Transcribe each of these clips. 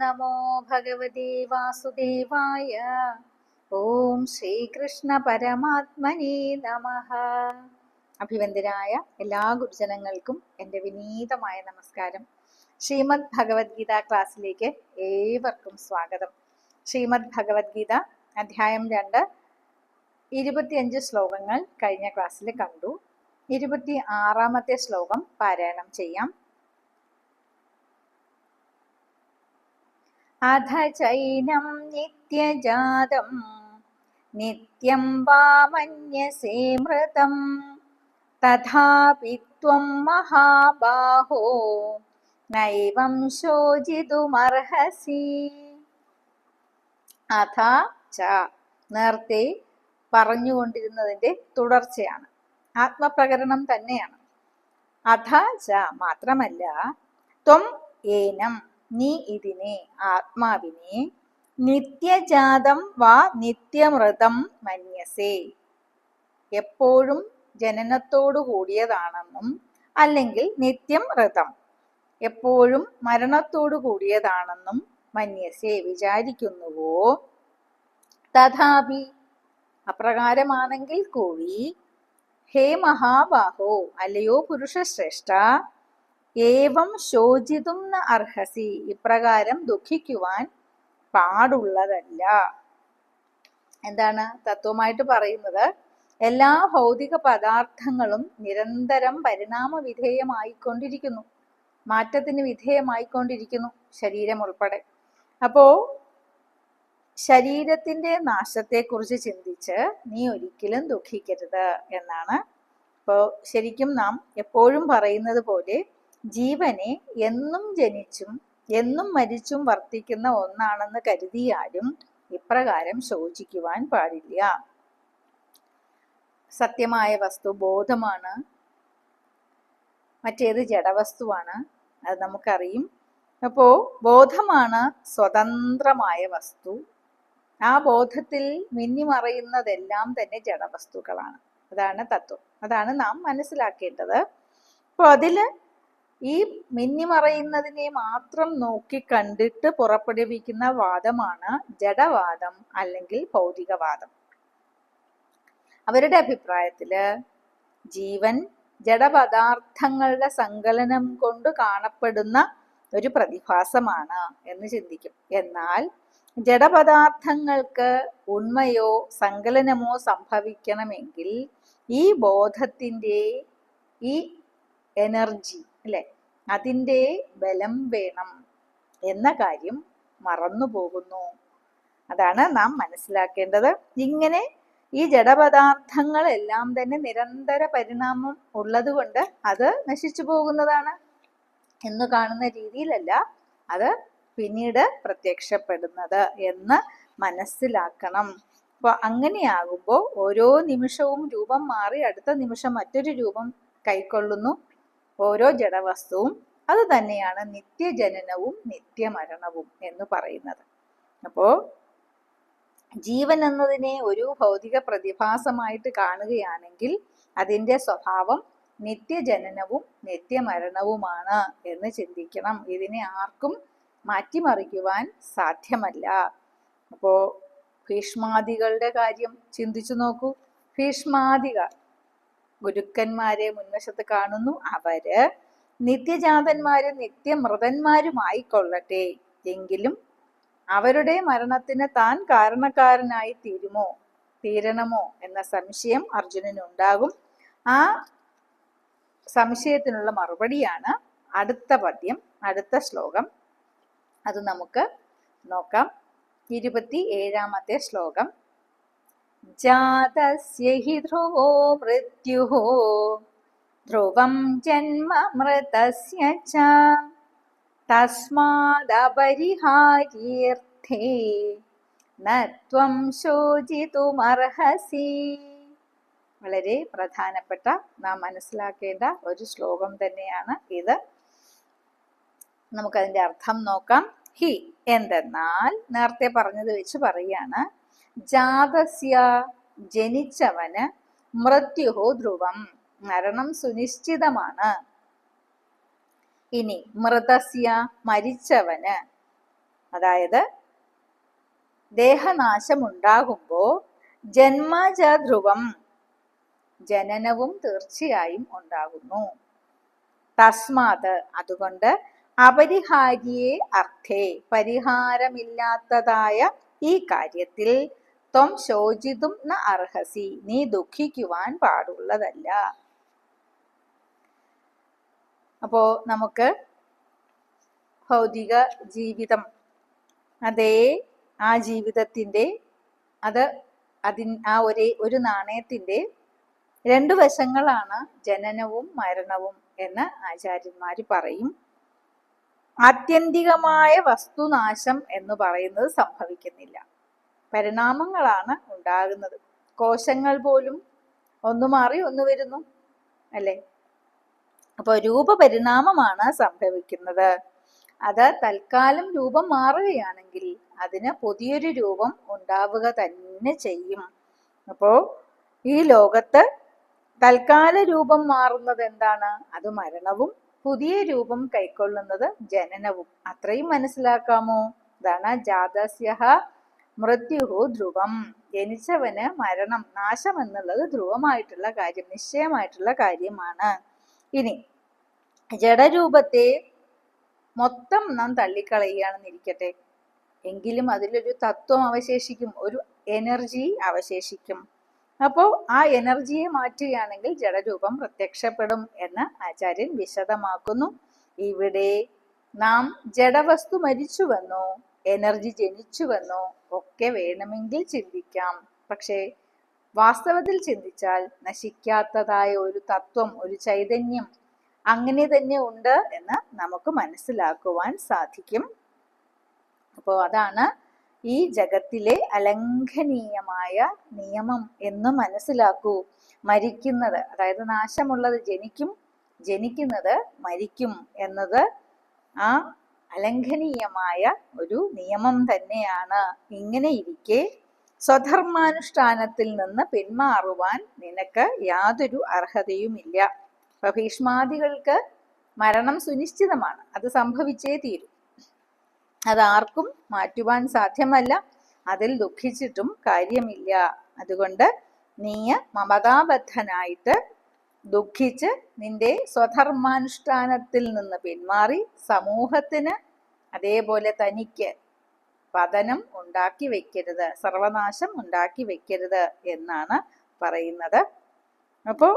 നമോ ഭഗവതി വാസുദേവായ ഓം ശ്രീകൃഷ്ണ പരമാത്മനി നമ അഭിവന്ദരായ എല്ലാ ഗുരുജനങ്ങൾക്കും എന്റെ വിനീതമായ നമസ്കാരം. ശ്രീമദ് ഭഗവത്ഗീത ക്ലാസ്സിലേക്ക് ഏവർക്കും സ്വാഗതം. ശ്രീമദ് ഭഗവത്ഗീത അധ്യായം രണ്ട് ഇരുപത്തിയഞ്ച് ശ്ലോകങ്ങൾ കഴിഞ്ഞ ക്ലാസ്സിൽ കണ്ടു. ഇരുപത്തി ആറാമത്തെ ശ്ലോകം പാരായണം ചെയ്യാം. അധ ചൈനം നിത്യജാതം നിത്യം വാമന്യസേ മൃതം. തഥാപി മഹാബാഹോ നൈവം ശോചിതുമർഹസി. അഥ ച നേരത്തെ പറഞ്ഞുകൊണ്ടിരുന്നതിന്റെ തുടർച്ചയാണ്. ആത്മപ്രകരണം തന്നെയാണ്. അഥ ച മാത്രമല്ല ത്വം ഏനം നീ ഇതിനെ ആത്മാവിനെ നിത്യജാതം വാ നിത്യമൃതം മന്യസേ. എപ്പോഴും ജനനത്തോടു കൂടിയതാണെന്നും അല്ലെങ്കിൽ നിത്യം ഋതം എപ്പോഴും മരണത്തോടു കൂടിയതാണെന്നും മന്യസേ വിചാരിക്കുന്നുവോ? തഥാപി അപ്രകാരമാണെങ്കിൽ കൂടി ഹേ മഹാബാഹോ അല്ലയോ പുരുഷശ്രേഷ്ഠ ഏവം ശോചിതും ന അർഹസി. ഇപ്രകാരം ദുഃഖിക്കുവാൻ പാടുള്ളതല്ല. എന്താണ് തത്വമായിട്ട് പറയുന്നത്? എല്ലാ ഭൗതിക പദാർത്ഥങ്ങളും നിരന്തരം പരിണാമ വിധേയമായിക്കൊണ്ടിരിക്കുന്നു. മാറ്റത്തിന് വിധേയമായിക്കൊണ്ടിരിക്കുന്നു ശരീരം ഉൾപ്പെടെ. അപ്പോ ശരീരത്തിന്റെ നാശത്തെക്കുറിച്ച് ചിന്തിച്ച് നീ ഒരിക്കലും ദുഃഖിക്കരുത് എന്നാണ്. ഇപ്പോ ശരിക്കും നാം എപ്പോഴും പറയുന്നത് പോലെ ജീവനെ എന്നും ജനിച്ചും എന്നും മരിച്ചും വർത്തിക്കുന്ന ഒന്നാണെന്ന് കരുതിയാലും ഇപ്രകാരം ശോചിക്കുവാൻ പാടില്ല. സത്യമായ വസ്തു ബോധമാണ്. മറ്റേത് ജഡവസ്തുവാണ്. അത് നമുക്കറിയും. അപ്പോൾ ബോധമാണ് സ്വതന്ത്രമായ വസ്തു. ആ ബോധത്തിൽ മിന്നിമറയുന്നതെല്ലാം തന്നെ ജഡവസ്തുക്കളാണ്. അതാണ് തത്വം. അതാണ് നാം മനസ്സിലാക്കേണ്ടത്. അപ്പോൾ അതിൽ ഈ മിന്നിമറയുന്നതിനെ മാത്രം നോക്കി കണ്ടിട്ട് പുറപ്പെടുവിക്കുന്ന വാദമാണ് ജഡവാദം അല്ലെങ്കിൽ ഭൗതികവാദം. അവരുടെ അഭിപ്രായത്തിൽ ജീവൻ ജഡപദാർത്ഥങ്ങളുടെ സങ്കലനം കൊണ്ട് കാണപ്പെടുന്ന ഒരു പ്രതിഭാസമാണ് എന്ന് ചിന്തിക്കും. എന്നാൽ ജഡപദാർത്ഥങ്ങൾക്ക് ഉണ്മയോ സങ്കലനമോ സംഭവിക്കണമെങ്കിൽ ഈ ബോധത്തിന്റെ ഈ എനർജി അല്ലെ? അതിന്റെ ബലം വേണം എന്ന കാര്യം മറന്നു പോകുന്നു. അതാണ് നാം മനസ്സിലാക്കേണ്ടത്. ഇങ്ങനെ ഈ ജഡപദാർത്ഥങ്ങളെല്ലാം തന്നെ നിരന്തര പരിണാമം ഉള്ളതുകൊണ്ട് അത് നശിച്ചു പോകുന്നതാണ്. എന്ന് കാണുന്ന രീതിയിലല്ല അത് പിന്നീട് പ്രത്യക്ഷപ്പെടുന്നത് എന്ന് മനസ്സിലാക്കണം. അപ്പോൾ അങ്ങനെയാകുമ്പോൾ ഓരോ നിമിഷവും രൂപം മാറി അടുത്ത നിമിഷം മറ്റൊരു രൂപം കൈക്കൊള്ളുന്നു. ഓരോ ജഡവസ്തുവും അത് തന്നെയാണ് നിത്യജനനവും നിത്യമരണവും എന്ന് പറയുന്നത്. അപ്പോൾ ജീവൻ എന്നതിനെ ഒരു ഭൗതിക പ്രതിഭാസമായിട്ട് കാണുകയാണെങ്കിൽ അതിന്റെ സ്വഭാവം നിത്യജനനവും നിത്യമരണവുമാണ് എന്ന് ചിന്തിക്കണം. ഇതിനെ ആർക്കും മാറ്റിമറിക്കുവാൻ സാധ്യമല്ല. അപ്പോൾ ഭീഷ്മാദികളുടെ കാര്യം ചിന്തിച്ചു നോക്കൂ. ഭീഷ്മാദികൾ ഗുരുക്കന്മാരെ മുൻവശത്ത് കാണുന്നു. അവർ നിത്യജാതന്മാരും നിത്യമൃതന്മാരുമായി കൊള്ളട്ടെ എങ്കിലും അവരുടെ മരണത്തിന് താൻ കാരണക്കാരനായി തീരുമോ? തീരണമോ? എന്ന സംശയം അർജുനനുണ്ടാകും. ആ സംശയത്തിനുള്ള മറുപടിയാണ് അടുത്ത പദ്യം അടുത്ത ശ്ലോകം. അത് നമുക്ക് നോക്കാം. ഇരുപത്തി ഏഴാമത്തെ ശ്ലോകം. ജാതസ്യ ഹി ധ്രുവോ മൃത്യുഃ ധ്രുവം ജന്മ മൃതസ്യ ച തസ്മാദപരിഹാര്യർത്ഥേ നത്വം ശോചിതുമർഹസി വളരെ പ്രധാനപ്പെട്ട നാം മനസ്സിലാക്കേണ്ട ഒരു ശ്ലോകം തന്നെയാണ് ഇത്. നമുക്കതിന്റെ അർത്ഥം നോക്കാം. ഹി എന്തെന്നാൽ നേരത്തെ പറഞ്ഞത് വെച്ച് പറയാണ്. ജാതസ്യ ജനിച്ചവന് മൃത്യുഹോ ധ്രുവം. മരണം സുനിശ്ചിതമാണ്. ഇനി മൃതസ്യ മരിച്ചവന് അതായത് ദേഹനാശം ഉണ്ടാകുമ്പോ ജന്മജ ധ്രുവം ജനനവും തീർച്ചയായും ഉണ്ടാകുന്നു. തസ്മാത് അതുകൊണ്ട് അപരിഹാരിയെ അർത്ഥേ പരിഹാരമില്ലാത്തതായ ഈ കാര്യത്തിൽ ത്വം ശോചിതും ന അർഹസി. നീ ദുഃഖിക്കുവാൻ പാടുള്ളതല്ല. അപ്പോ നമുക്ക് ഭൗതിക ജീവിതം അതേ ആ ജീവിതത്തിന്റെ അത് അതിൻ ആ ഒരേ ഒരു നാണയത്തിന്റെ രണ്ടു വശങ്ങളാണ് ജനനവും മരണവും എന്ന് ആചാര്യന്മാർ പറയും. ആത്യന്തികമായ വസ്തുനാശം എന്ന് പറയുന്നത് സംഭവിക്കുന്നില്ല. പരിണാമങ്ങളാണ് ഉണ്ടാകുന്നത്. കോശങ്ങൾ പോലും ഒന്ന് മാറി ഒന്ന് വരുന്നു അല്ലേ? അപ്പോൾ രൂപപരിണാമമാണ് സംഭവിക്കുന്നത്. അത് തൽക്കാലം രൂപം മാറുകയാണെങ്കിൽ അതിന് പുതിയൊരു രൂപം ഉണ്ടാവുക തന്നെ ചെയ്യും. അപ്പോൾ ഈ ലോകത്ത് തൽക്കാല രൂപം മാറുന്നത് എന്താണ്? അത് മരണവും പുതിയ രൂപം കൈക്കൊള്ളുന്നത് ജനനവും. അത്രയും മനസ്സിലാക്കാമോ? ഇതാണ് ജാതസ്യ മൃത്യുഹു ധ്രുവം. ജനിച്ചവന് മരണം നാശം എന്നുള്ളത് ധ്രുവമായിട്ടുള്ള കാര്യം നിശ്ചയമായിട്ടുള്ള കാര്യമാണ്. ഇനി ജഡരൂപത്തെ മൊത്തം നാം തള്ളിക്കളയുകയാണെന്നിരിക്കട്ടെ. എങ്കിലും അതിലൊരു തത്വം അവശേഷിക്കും ഒരു എനർജി അവശേഷിക്കും. അപ്പോൾ ആ എനർജിയെ മാറ്റുകയാണെങ്കിൽ ജഡരൂപം പ്രത്യക്ഷപ്പെടും എന്ന് ആചാര്യൻ വിശദമാക്കുന്നു. ഇവിടെ നാം ജഡവസ്തു മരിച്ചുവെന്നോ എനർജി ജനിച്ചുവെന്നോ ഒക്കെ വേണമെങ്കിൽ ചിന്തിക്കാം. പക്ഷേ വാസ്തവത്തിൽ ചിന്തിച്ചാൽ നശിക്കാത്തതായ ഒരു തത്വം ഒരു ചൈതന്യം അങ്ങനെ തന്നെ ഉണ്ട് എന്ന് നമുക്ക് മനസ്സിലാക്കുവാൻ സാധിക്കും. അപ്പോൾ അതാണ് ഈ ജഗത്തിലെ അലംഘനീയമായ നിയമം എന്ന് മനസ്സിലാക്കൂ. മരിക്കുന്നത് അതായത് നാശമുള്ളത് ജനിക്കും ജനിക്കുന്നത് മരിക്കും എന്നത് ആ അലംഘനീയമായ ഒരു നിയമം തന്നെയാണ് ഇങ്ങനെ ഇരിക്കെ സ്വധർമാനുഷ്ഠാനത്തിൽ നിന്ന് പിന്മാറുവാൻ നിനക്ക് യാതൊരു അർഹതയുമില്ല. ഭീഷ്മാദികൾക്ക് മരണം സുനിശ്ചിതമാണ്. അത് സംഭവിച്ചേ തീരൂ. അത് ആർക്കും മാറ്റുവാൻ സാധ്യമല്ല. അതിൽ ദുഃഖിച്ചിട്ടും കാര്യമില്ല. അതുകൊണ്ട് നീ മമതാബദ്ധനായിട്ട് ദുഃഖിച്ച് നിന്റെ സ്വധർമാനുഷ്ഠാനത്തിൽ നിന്ന് പിന്മാറി സമൂഹത്തിന് അതേപോലെ തനിക്ക് പതനം ഉണ്ടാക്കി വെക്കരുത് സർവനാശം ഉണ്ടാക്കി വെക്കരുത് എന്നാണ് പറയുന്നത്. അപ്പോൾ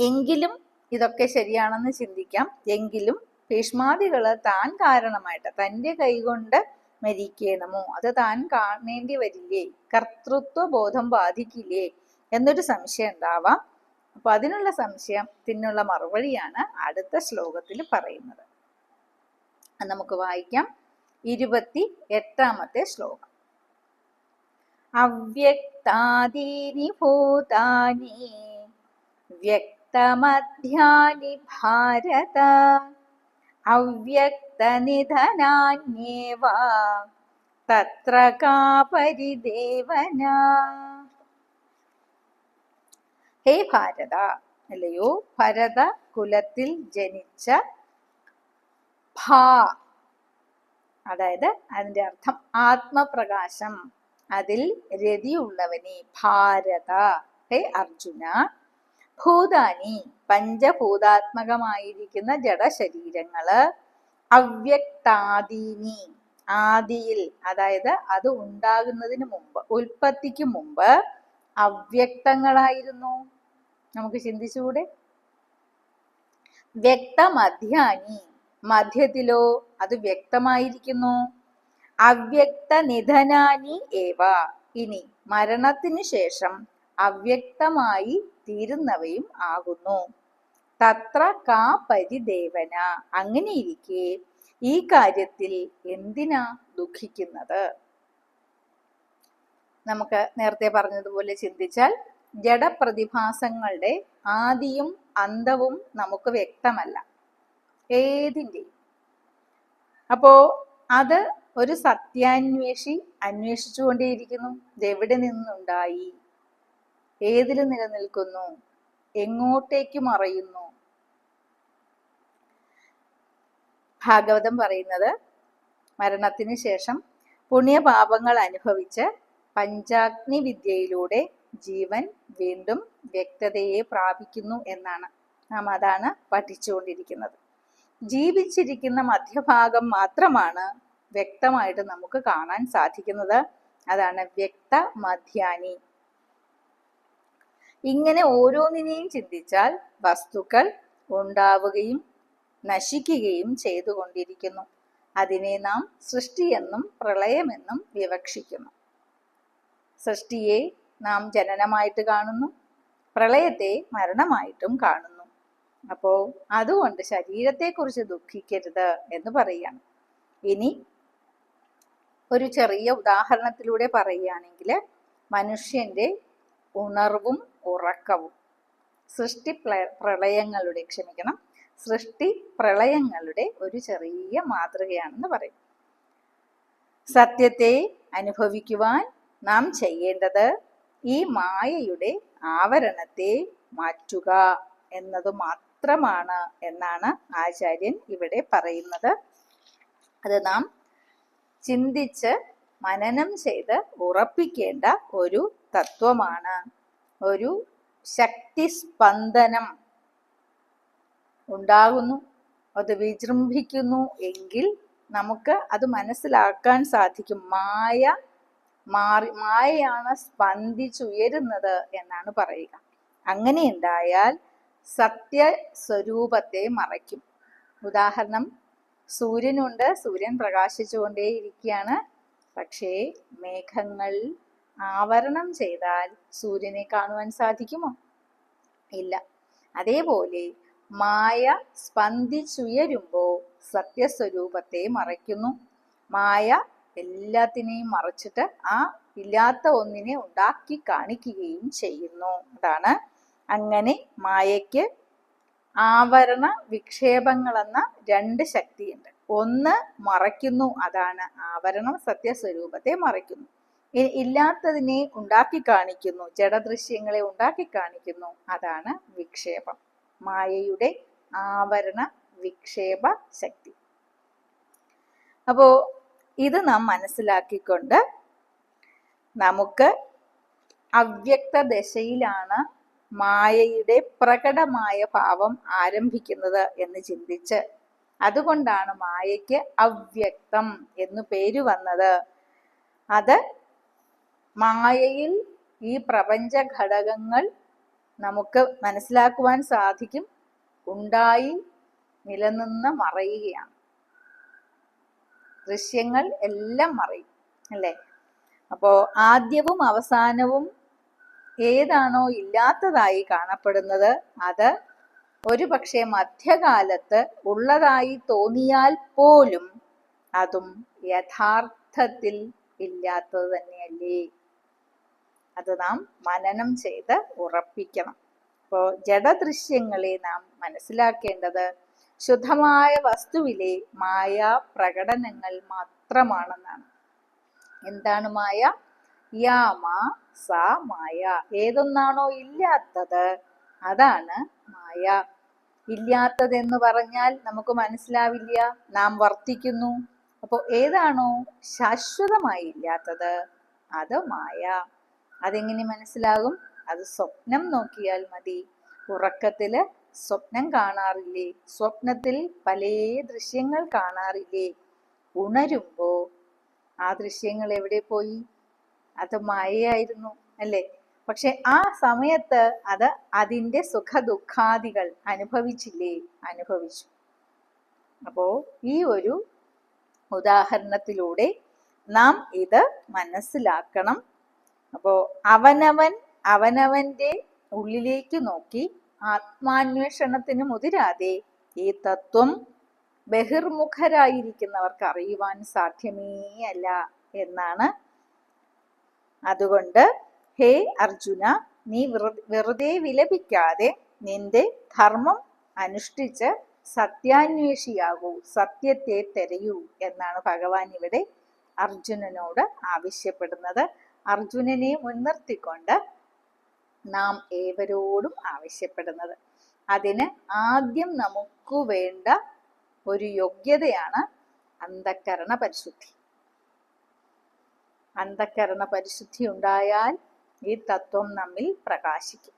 എങ്കിലും ഇതൊക്കെ ശരിയാണെന്ന് ചിന്തിക്കാം. എങ്കിലും ഭീഷ്മാദികൾ താൻ കാരണമായിട്ട് തന്റെ കൈകൊണ്ട് മരിക്കണമോ? അത് താൻ കാണേണ്ടി വരില്ലേ? കർത്തൃത്വ ബോധം ബാധിക്കില്ലേ? എന്നൊരു സംശയം ഉണ്ടാവാം. അപ്പൊ അതിനുള്ള സംശയത്തിനുള്ള മറുപടിയാണ് അടുത്ത ശ്ലോകത്തിൽ പറയുന്നത്. നമുക്ക് വായിക്കാം. ഇരുപത്തി എട്ടാമത്തെ ശ്ലോകം. അവ്യക്താദീനി ഭൂതാനി വ്യക്തമധ്യാനി ഭാരത അവ്യക്തനിധനാന്യേവ തത്ര കാ ഹേ ഭാരത അല്ലയോ? ഭരത കുലത്തിൽ ജനിച്ച ഭാ. അതായത് അതിന്റെ അർത്ഥം ആത്മപ്രകാശം. അതിൽ രതിയുള്ളവനെ ഭാരത. ഹേ അർജുന ഭൂതാനി പഞ്ചഭൂതാത്മകമായിരിക്കുന്ന ജഡശരീരങ്ങൾ അവ്യക്താദീനി. ആദിയിൽ അതായത് അത് ഉണ്ടാകുന്നതിന് മുമ്പ് ഉൽപ്പത്തിക്ക് മുമ്പ് അവ്യക്തങ്ങളായിരുന്നു. നമുക്ക് ചിന്തിച്ചുകൂടെ? വ്യക്തമധ്യാനി. മധ്യത്തിലോ അത് വ്യക്തമായിരിക്കുന്നു. അവ്യക്ത നിധനാനി ഏവ. ഇനി മരണത്തിനു ശേഷം അവ്യക്തമായി തീരുന്നവയും ആകുന്നു. തത്ര കാ പരിദേവന. അങ്ങനെയിരിക്കെ ഈ കാര്യത്തിൽ എന്തിനാ ദുഃഖിക്കുന്നത്? നമുക്ക് നേരത്തെ പറഞ്ഞതുപോലെ ചിന്തിച്ചാൽ ജഡപ്രതിഭാസങ്ങളുടെ ആദിയും അന്തവും നമുക്ക് വ്യക്തമല്ല. ഏതിന്റെ? അപ്പോ അത് ഒരു സത്യാന്വേഷി അന്വേഷിച്ചുകൊണ്ടേയിരിക്കുന്നു. ഇതെവിടെ നിന്നുണ്ടായി? ഏതിൽ നിലനിൽക്കുന്നു? എങ്ങോട്ടേക്ക് മറയുന്നു? ഭാഗവതം പറയുന്നത് മരണത്തിന് ശേഷം പുണ്യപാപങ്ങൾ അനുഭവിച്ച് പഞ്ചാഗ്നി വിദ്യയിലൂടെ ജീവൻ വീണ്ടും വ്യക്തതയെ പ്രാപിക്കുന്നു എന്നാണ്. നാം അതാണ് പഠിച്ചുകൊണ്ടിരിക്കുന്നത്. ജീവിച്ചിരിക്കുന്ന മധ്യഭാഗം മാത്രമാണ് വ്യക്തമായിട്ട് നമുക്ക് കാണാൻ സാധിക്കുന്നത്. അതാണ് വ്യക്ത മധ്യാനി ഇങ്ങനെ ഓരോന്നിനെയും ചിന്തിച്ചാൽ വസ്തുക്കൾ ഉണ്ടാവുകയും നശിക്കുകയും ചെയ്തുകൊണ്ടിരിക്കുന്നു. അതിനെ നാം സൃഷ്ടിയെന്നും പ്രളയമെന്നും വിവക്ഷിക്കുന്നു. സൃഷ്ടിയെ നാം ജനനമായിട്ട് കാണുന്നു പ്രളയത്തെ മരണമായിട്ടും കാണുന്നു. അപ്പോൾ അതുകൊണ്ട് ശരീരത്തെക്കുറിച്ച് ദുഃഖിക്കരുത് എന്ന് പറയുകയാണ്. ഇനി ഒരു ചെറിയ ഉദാഹരണത്തിലൂടെ പറയുകയാണെങ്കിൽ മനുഷ്യന്റെ ഉണർവും ഉറക്കവും സൃഷ്ടി പ്രളയങ്ങളുടെ ക്ഷമിക്കണം സൃഷ്ടി പ്രളയങ്ങളുടെ ഒരു ചെറിയ മാതൃകയാണെന്ന് പറയും. സത്യത്തെ അനുഭവിക്കുവാൻ നാം ചെയ്യേണ്ടത് ഈ മായയുടെ ആവരണത്തെ മാറ്റുക എന്നത് മാത്രമാണ് എന്നാണ് ആചാര്യൻ ഇവിടെ പറയുന്നത്. അത് നാം ചിന്തിച്ച് മനനം ചെയ്ത് ഉറപ്പിക്കേണ്ട ഒരു തത്വമാണ്. ഒരു ശക്തി സ്പന്ദനം ഉണ്ടാകുന്നു. അത് വിജൃംഭിക്കുന്നു എങ്കിൽ നമുക്ക് അത് മനസ്സിലാക്കാൻ സാധിക്കും. മായ മാറി മായയാണ് സ്പന്ദിച്ചുയരുന്നത് എന്നാണ് പറയുക. അങ്ങനെ ഉണ്ടായാൽ സത്യ സ്വരൂപത്തെ മറയ്ക്കും. ഉദാഹരണം സൂര്യനുണ്ട് സൂര്യൻ പ്രകാശിച്ചുകൊണ്ടേയിരിക്കുകയാണ്. പക്ഷേ മേഘങ്ങൾ ആവരണം ചെയ്താൽ സൂര്യനെ കാണുവാൻ സാധിക്കുമോ? ഇല്ല. അതേപോലെ മായ സ്പന്ദിച്ചുയരുമ്പോൾ സത്യസ്വരൂപത്തെ മറയ്ക്കുന്നു. മായ എല്ലാത്തിനെയും മറച്ചിട്ട് ആ ഇല്ലാത്ത ഒന്നിനെ ഉണ്ടാക്കി കാണിക്കുകയും ചെയ്യുന്നു. അതാണ് അങ്ങനെ മായയ്ക്ക് ആവരണ വിക്ഷേപങ്ങളെന്ന രണ്ട് ശക്തിയുണ്ട്. ഒന്ന് മറയ്ക്കുന്നു അതാണ് ആവരണം സത്യസ്വരൂപത്തെ മറയ്ക്കുന്നു. ഇല്ലാത്തതിനെ ഉണ്ടാക്കി കാണിക്കുന്നു ജഡദൃശ്യങ്ങളെ ഉണ്ടാക്കി കാണിക്കുന്നു അതാണ് വിക്ഷേപം. മായയുടെ ആവരണ വിക്ഷേപ ശക്തി. അപ്പോ ഇത് നാം മനസ്സിലാക്കിക്കൊണ്ട് നമുക്ക് അവ്യക്ത ദശയിലാണ് മായയുടെ പ്രകടമായ ഭാവം ആരംഭിക്കുന്നത് എന്ന് ചിന്തിച്ച് അതുകൊണ്ടാണ് മായയ്ക്ക് അവ്യക്തം എന്നു പേര് വന്നത്. അത് മായയിൽ ഈ പ്രപഞ്ച ഘടകങ്ങൾ നമുക്ക് മനസ്സിലാക്കുവാൻ സാധിക്കും. ഉണ്ടായി നിലനിന്ന് മറയുകയാണ്. ദൃശ്യങ്ങൾ എല്ലാം മറയും അല്ലേ? അപ്പോ ആദ്യവും അവസാനവും ഏതാണോ ഇല്ലാത്തതായി കാണപ്പെടുന്നത് അത് ഒരു പക്ഷേ മധ്യകാലത്ത് ഉള്ളതായി തോന്നിയാൽ പോലും അതും യഥാർത്ഥത്തിൽ ഇല്ലാത്തത് തന്നെയല്ലേ? അത് നാം മനനം ചെയ്ത് ഉറപ്പിക്കണം. അപ്പോൾ ജഡദൃശ്യങ്ങളെ നാം മനസ്സിലാക്കേണ്ടത് ശുദ്ധമായ വസ്തുവിലെ മായ പ്രകടനങ്ങൾ മാത്രമാണെന്നാണ്. എന്താണ് മായ? യാമ സ മായ. ഏതൊന്നാണോ ഇല്ലാത്തത് അതാണ് മായ. ഇല്ലാത്തതെന്ന് പറഞ്ഞാൽ നമുക്ക് മനസ്സിലാവില്ല നാം വർത്തിക്കുന്നു. അപ്പോൾ ഏതാണോ ശാശ്വതമായി ഇല്ലാത്തത് അത് മായ. അതെങ്ങനെ മനസ്സിലാകും? അത് സ്വപ്നം നോക്കിയാൽ മതി. ഉറക്കത്തിൽ സ്വപ്നം കാണാറില്ലേ? സ്വപ്നത്തിൽ പല ദൃശ്യങ്ങൾ കാണാറില്ലേ? ഉണരുമ്പോ ആ ദൃശ്യങ്ങൾ എവിടെ പോയി? അത് മായയായിരുന്നു അല്ലേ? പക്ഷെ ആ സമയത്ത് അത് അതിന്റെ സുഖ ദുഃഖാദികൾ അനുഭവിച്ചില്ലേ? അനുഭവിച്ചു. അപ്പോ ഈ ഒരു ഉദാഹരണത്തിലൂടെ നാം ഇത് മനസ്സിലാക്കണം. അപ്പോ അവനവൻ അവനവന്റെ ഉള്ളിലേക്ക് നോക്കി ആത്മാന്വേഷണത്തിന് മുതിരാതെ ഈ തത്വം ബഹിർമുഖരായിരിക്കുന്നവർക്ക് അറിയുവാൻ സാധ്യമേ അല്ല എന്നാണ്. അതുകൊണ്ട് ഹേ അർജുന നീ വെറുതെ വിലപിക്കാതെ നിന്റെ ധർമ്മം അനുഷ്ഠിച്ച് സത്യാന്വേഷിയാകൂ സത്യത്തെ തെരയൂ എന്നാണ് ഭഗവാൻ ഇവിടെ അർജുനനോട് ആവശ്യപ്പെടുന്നത്. അർജുനനെ മുൻനിർത്തിക്കൊണ്ട് നാം ഏവരോടും ആവശ്യപ്പെടുന്നത്. അതിന് ആദ്യം നമുക്ക് വേണ്ട ഒരു യോഗ്യതയാണ് അന്ധക്കരണ പരിശുദ്ധി. അന്ധക്കരണ പരിശുദ്ധി ഉണ്ടായാൽ ഈ തത്വം നമ്മിൽ പ്രകാശിക്കും.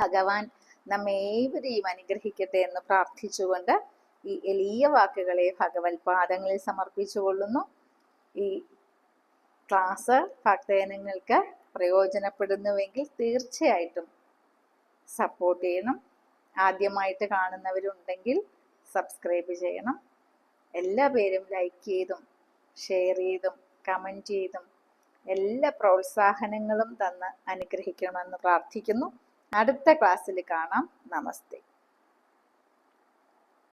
ഭഗവാൻ നമ്മെ ഏവരെയും അനുഗ്രഹിക്കട്ടെ എന്ന് പ്രാർത്ഥിച്ചുകൊണ്ട് ഈ എളിയ വാക്കുകളെ ഭഗവത് പാദങ്ങളിൽ സമർപ്പിച്ചുകൊള്ളുന്നു. ഈ ക്ലാസ് ഭക്തജനങ്ങൾക്ക് പ്രയോജനപ്പെടുന്നുവെങ്കിൽ തീർച്ചയായിട്ടും സപ്പോർട്ട് ചെയ്യണം. ആദ്യമായിട്ട് കാണുന്നവരുണ്ടെങ്കിൽ സബ്സ്ക്രൈബ് ചെയ്യണം. എല്ലാ പേരും ലൈക്ക് ചെയ്തും ഷെയർ ചെയ്തും കമന്റ് ചെയ്തും എല്ലാ പ്രോത്സാഹനങ്ങളും തന്ന് അനുഗ്രഹിക്കണമെന്ന് പ്രാർത്ഥിക്കുന്നു. അടുത്ത ക്ലാസ്സിൽ കാണാം. നമസ്തേ.